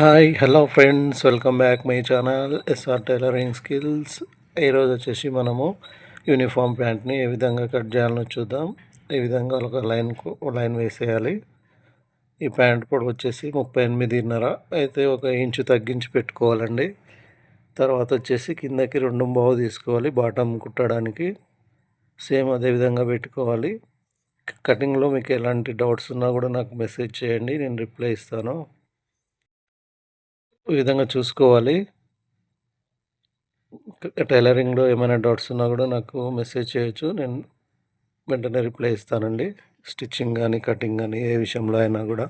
Hi hello friends welcome back my channel SR tailoring skills ఈరోజు వచ్చేసి మనము uniform ప్యాంట్ని ఏ విధంగా కట్ చేయాలని చూద్దాం. ఈ విధంగా ఒక లైన్ లైన్ వేసేయాలి. ఈ ప్యాంట్ పొడవు వచ్చేసి ముప్పై ఎనిమిదిన్నర అయితే ఒక ఇంచు తగ్గించి పెట్టుకోవాలండి. తర్వాత వచ్చేసి కిందకి రెండు బావు తీసుకోవాలి బాటమ్ కుట్టడానికి. సేమ్ అదే విధంగా పెట్టుకోవాలి. కటింగ్లో మీకు ఎలాంటి డౌట్స్ ఉన్నా కూడా నాకు మెసేజ్ చేయండి నేను రిప్లై ఇస్తాను. ఈ విధంగా చూసుకోవాలి. టైలరింగ్లో ఏమైనా డౌట్స్ ఉన్నా కూడా నాకు మెసేజ్ చేయొచ్చు. నేను వెంటనే రిప్లై ఇస్తానండి. స్టిచ్చింగ్ కానీ కటింగ్ కానీ ఏ విషయంలో అయినా కూడా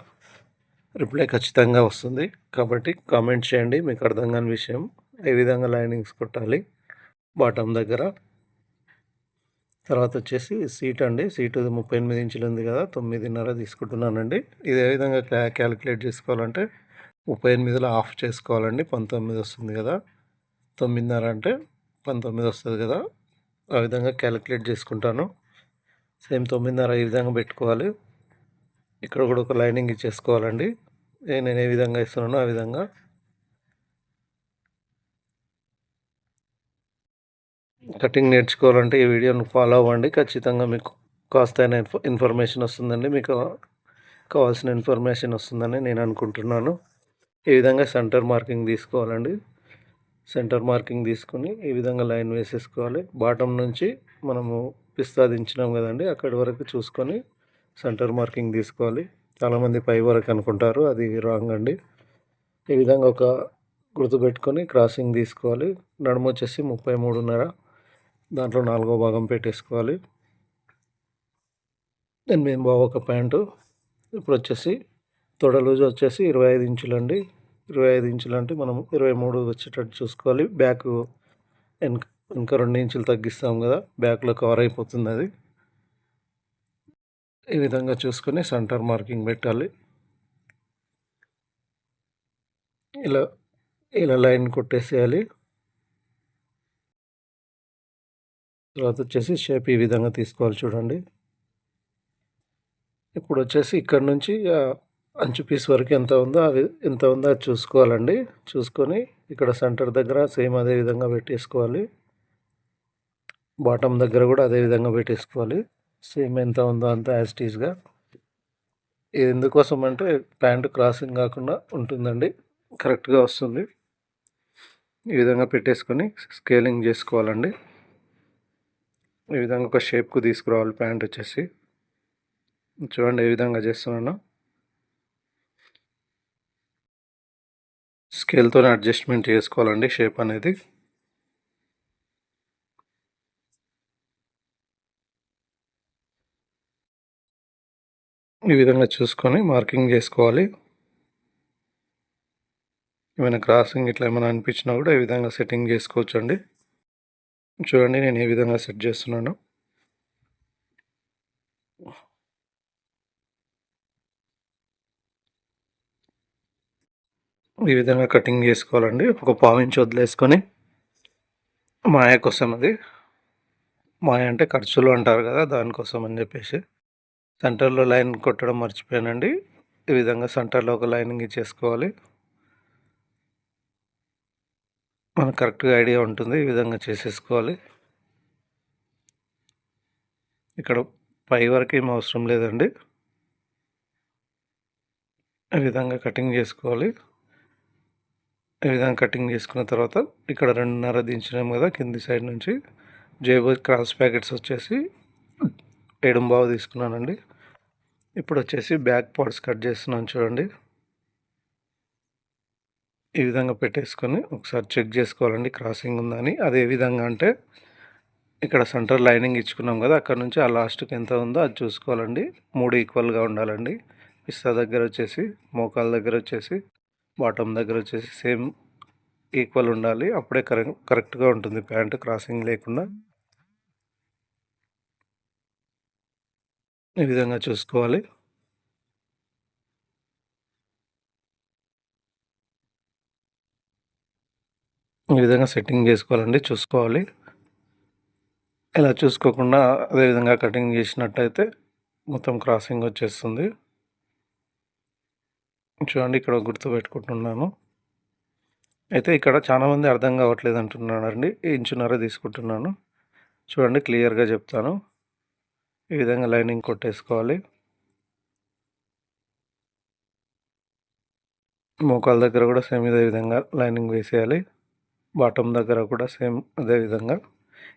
రిప్లై ఖచ్చితంగా వస్తుంది. కాబట్టి కామెంట్ చేయండి. మీకు అర్థం కాని విషయం ఏ విధంగా లైనింగ్స్ కొట్టాలి బాటమ్ దగ్గర. తర్వాత వచ్చేసి సీట్ అండి. సీటు ముప్పై ఎనిమిది ఇంచులు ఉంది కదా తొమ్మిదిన్నర తీసుకుంటున్నానండి. ఇది ఏ విధంగా క్యాలిక్యులేట్ చేసుకోవాలంటే ముప్పై ఎనిమిదిలో ఆఫ్ చేసుకోవాలండి పంతొమ్మిది వస్తుంది కదా. తొమ్మిదిన్నర అంటే పంతొమ్మిది వస్తుంది కదా. ఆ విధంగా క్యాలిక్యులేట్ చేసుకుంటాను. సేమ్ తొమ్మిదిన్నర ఈ విధంగా పెట్టుకోవాలి. ఇక్కడ కూడా ఒక లైనింగ్ ఇచ్చేసుకోవాలండి. నేను ఏ విధంగా ఇస్తున్నానో ఆ విధంగా. కటింగ్ నేర్చుకోవాలంటే ఈ వీడియోను ఫాలో అవ్వండి. ఖచ్చితంగా మీకు కాస్త ఇన్ఫర్మేషన్ వస్తుందండి. మీకు కావాల్సిన ఇన్ఫర్మేషన్ వస్తుందని నేను అనుకుంటున్నాను. ఈ విధంగా సెంటర్ మార్కింగ్ తీసుకోవాలండి. సెంటర్ మార్కింగ్ తీసుకొని ఈ విధంగా లైన్ వేసేసుకోవాలి. బాటం నుంచి మనము పిస్తా దించినాం కదండి అక్కడి వరకు చూసుకొని సెంటర్ మార్కింగ్ తీసుకోవాలి. చాలామంది పై వరకు అనుకుంటారు అది రాంగ్ అండి. ఈ విధంగా ఒక గుర్తుపెట్టుకొని క్రాసింగ్ తీసుకోవాలి. నడుము వచ్చేసి ముప్పై మూడున్నర దాంట్లో నాలుగో భాగం పెట్టేసుకోవాలి. ఎనిమిది బావ ఒక ప్యాంటు ఇప్పుడు వచ్చేసి తొడ లూజ్ వచ్చేసి ఇరవై ఐదు ఇంచులండి. ఇరవై ఐదు ఇంచులు అంటే మనం ఇరవై మూడు వచ్చేటట్టు చూసుకోవాలి. బ్యాక్ వెనక ఇంకా రెండు ఇంచులు తగ్గిస్తాం కదా బ్యాక్లో కవర్ అయిపోతుంది అది. ఈ విధంగా చూసుకొని సెంటర్ మార్కింగ్ పెట్టాలి. ఇలా ఇలా లైన్ కొట్టేసేయాలి. తర్వాత వచ్చేసి షేప్ ఈ విధంగా తీసుకోవాలి చూడండి. ఇప్పుడు వచ్చేసి ఇక్కడ నుంచి అంచు పీస్ వరకు ఎంత ఉందో అవి ఎంత ఉందో అది చూసుకోవాలండి. చూసుకొని ఇక్కడ సెంటర్ దగ్గర సేమ్ అదే విధంగా పెట్టేసుకోవాలి. బాటమ్ దగ్గర కూడా అదే విధంగా పెట్టేసుకోవాలి. సేమ్ ఎంత ఉందో అంత యాజ్ టీజ్గా ఇది ఎందుకోసం అంటే ప్యాంటు క్రాసింగ్ కాకుండా ఉంటుందండి. కరెక్ట్గా వస్తుంది. ఈ విధంగా పెట్టేసుకొని స్కేలింగ్ చేసుకోవాలండి. ఈ విధంగా ఒక షేప్కు తీసుకురావాలి ప్యాంట్ వచ్చేసి. చూడండి ఏ విధంగా చేస్తున్నాను. స్కేల్తో అడ్జస్ట్మెంట్ చేసుకోవాలండి షేప్ అనేది. ఈ విధంగా చూసుకొని మార్కింగ్ చేసుకోవాలి. ఏమైనా క్రాసింగ్ ఇట్లా ఏమైనా అనిపించినా కూడా ఈ విధంగా సెట్టింగ్ చేసుకోవచ్చండి. చూడండి నేను ఏ విధంగా సెట్ చేస్తున్నాను. ఈ విధంగా కటింగ్ చేసుకోవాలండి. ఒక పావు ఇంచు వదిలేసుకొని మాయ కోసం అది. మాయ అంటే ఖర్చులు అంటారు కదా దానికోసం అని చెప్పేసి. సెంటర్లో లైన్ కొట్టడం మర్చిపోయానండి. ఈ విధంగా సెంటర్లో ఒక లైనింగ్ ఇచ్చేసుకోవాలి. మనకు కరెక్ట్గా ఐడియా ఉంటుంది ఈ విధంగా చేసేసుకోవాలి. ఇక్కడ పై వరకు ఏం అవసరం లేదండి. ఈ విధంగా కటింగ్ చేసుకోవాలి. ఈ విధంగా కటింగ్ చేసుకున్న తర్వాత ఇక్కడ రెండున్నర దించినాం కదా కింది సైడ్ నుంచి. జేబు క్రాస్ ప్యాకెట్స్ వచ్చేసి ఎడుంబావు తీసుకున్నానండి. ఇప్పుడు వచ్చేసి బ్యాక్ పార్ట్స్ కట్ చేస్తున్నాను చూడండి. ఈ విధంగా పెట్టేసుకొని ఒకసారి చెక్ చేసుకోవాలండి క్రాసింగ్ ఉందని అదే విధంగా అంటే ఇక్కడ సెంటర్ లైనింగ్ ఇచ్చుకున్నాం కదా అక్కడ నుంచి ఆ లాస్ట్కి ఎంత ఉందో అది చూసుకోవాలండి. మూడు ఈక్వల్గా ఉండాలండి. పిస్తా దగ్గర వచ్చేసి మోకాల దగ్గర వచ్చేసి బాటమ్ దగ్గర వచ్చేసి సేమ్ ఈక్వల్ ఉండాలి. అప్పుడే కరెక్ట్ కరెక్ట్గా ఉంటుంది ప్యాంట్ క్రాసింగ్ లేకుండా. ఈ విధంగా చూసుకోవాలి. ఈ విధంగా సెట్టింగ్ చేసుకోవాలండి చూసుకోవాలి. ఇలా చూసుకోకుండా అదేవిధంగా కటింగ్ చేసినట్టయితే మొత్తం క్రాసింగ్ వచ్చేస్తుంది. చూడండి ఇక్కడ గుర్తు పెట్టుకుంటున్నాను. అయితే ఇక్కడ చాలామంది అర్థం కావట్లేదు అంటున్నానండి ఇంచున్నర తీసుకుంటున్నాను. చూడండి క్లియర్గా చెప్తాను. ఈ విధంగా లైనింగ్ కొట్టేసుకోవాలి. మోకాల దగ్గర కూడా సేమ్ ఇదే విధంగా లైనింగ్ వేసేయాలి. బాటమ్ దగ్గర కూడా సేమ్ అదే విధంగా.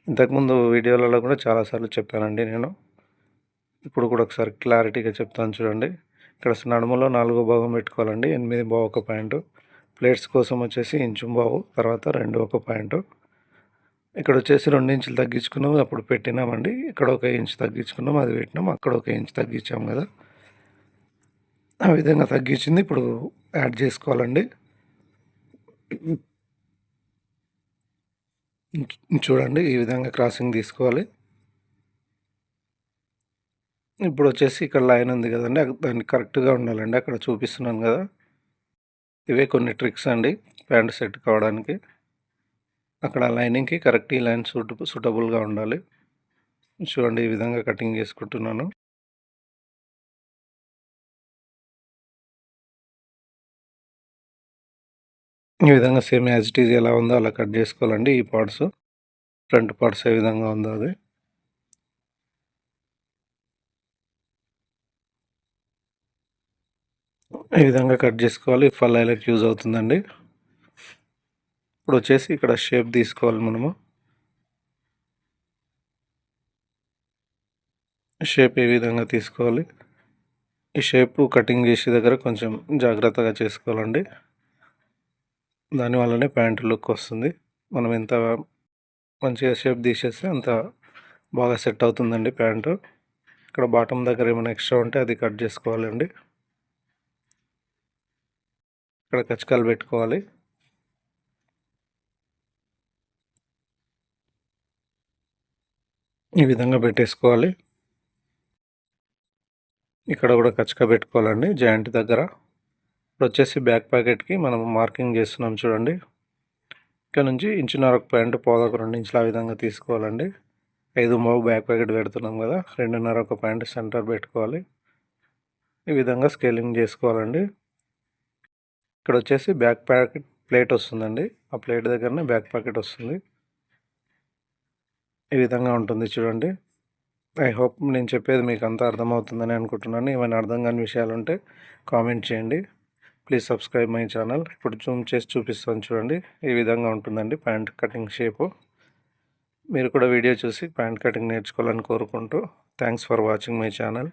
ఇంతకుముందు వీడియోలలో కూడా చాలాసార్లు చెప్పానండి నేను. ఇప్పుడు కూడా ఒకసారి క్లారిటీగా చెప్తాను చూడండి. ఇక్కడ నడుములో నాలుగో భాగం పెట్టుకోవాలండి ఎనిమిది బావు ఒక పాయింట్. ప్లేట్స్ కోసం వచ్చేసి ఇంచు బావు తర్వాత రెండు ఒక పాయింట్. ఇక్కడ వచ్చేసి రెండు ఇంచులు తగ్గించుకున్నాం అప్పుడు పెట్టినామండి. ఇక్కడ ఒక ఇంచు తగ్గించుకున్నాం అది పెట్టినాం అక్కడ ఒక ఇంచు తగ్గించాం కదా. ఆ విధంగా తగ్గించింది ఇప్పుడు యాడ్ చేసుకోవాలండి. చూడండి ఈ విధంగా క్రాసింగ్ తీసుకోవాలి. ఇప్పుడు వచ్చేసి ఇక్కడ లైన్ ఉంది కదండి దాన్ని కరెక్ట్గా ఉండాలండి అక్కడ చూపిస్తున్నాను కదా. ఇవే కొన్ని ట్రిక్స్ అండి ప్యాంట్ సెట్ కావడానికి. అక్కడ లైనింగ్కి కరెక్ట్ ఈ లైన్ సూట్ సూటబుల్గా ఉండాలి. చూడండి ఈ విధంగా కటింగ్ చేసుకుంటున్నాను. ఈ విధంగా సేమ్ యాజ్ ఇట్ ఈజ్ ఎలా ఉందో అలా కట్ చేసుకోవాలండి ఈ పార్ట్స్. ఫ్రంట్ పార్ట్స్ ఏ విధంగా ఉందో అది. ఈ విధంగా కట్ చేసుకోవాలి. ఫల్ ఫల్లైలకు యూజ్ అవుతుందండి. ఇప్పుడు వచ్చేసి ఇక్కడ షేప్ తీసుకోవాలి మనము. షేప్ ఏ విధంగా తీసుకోవాలి? ఈ షేప్ కటింగ్ చేసే దగ్గర కొంచెం జాగ్రత్తగా చేసుకోవాలండి. దానివల్లనే ప్యాంటు లుక్ వస్తుంది. మనం ఎంత మంచిగా షేప్ తీసేస్తే అంత బాగా సెట్ అవుతుందండి ప్యాంటు. ఇక్కడ బాటమ్ దగ్గర ఏమైనా ఎక్స్ట్రా ఉంటే అది కట్ చేసుకోవాలండి. ఇక్కడ కచకాలు పెట్టుకోవాలి. ఈ విధంగా పెట్టేసుకోవాలి. ఇక్కడ కూడా కచ్చక పెట్టుకోవాలండి జాయింట్ దగ్గర. ఇప్పుడు వచ్చేసి బ్యాక్ ప్యాకెట్కి మనం మార్కింగ్ చేస్తున్నాం చూడండి. ఇక్కడ నుంచి ఇంచున్నర ఒక పాయింట్ పోదాకు రెండు ఇంచుల విధంగా తీసుకోవాలండి. ఐదు మోగు బ్యాక్ ప్యాకెట్ పెడుతున్నాం కదా రెండున్నర ఒక పాయింట్ సెంటర్ పెట్టుకోవాలి. ఈ విధంగా స్కేలింగ్ చేసుకోవాలండి. ఇక్కడ వచ్చేసి బ్యాక్ ప్యాకెట్ ప్లేట్ వస్తుందండి. ఆ ప్లేట్ దగ్గరనే బ్యాక్ ప్యాకెట్ వస్తుంది. ఈ విధంగా ఉంటుంది చూడండి. ఐ హోప్ నేను చెప్పేది మీకు అంతా అర్థమవుతుందని అనుకుంటున్నాను. ఏమైనా అర్థం కాని విషయాలు ఉంటే కామెంట్ చేయండి. Please subscribe my channel. ఇప్పుడు జూమ్ చేసి చూపిస్తాను చూడండి. ఈ విధంగా ఉంటుందండి ప్యాంట్ కటింగ్ షేపు. మీరు కూడా వీడియో చూసి ప్యాంట్ కటింగ్ నేర్చుకోవాలని కోరుకుంటూ thanks for watching my channel.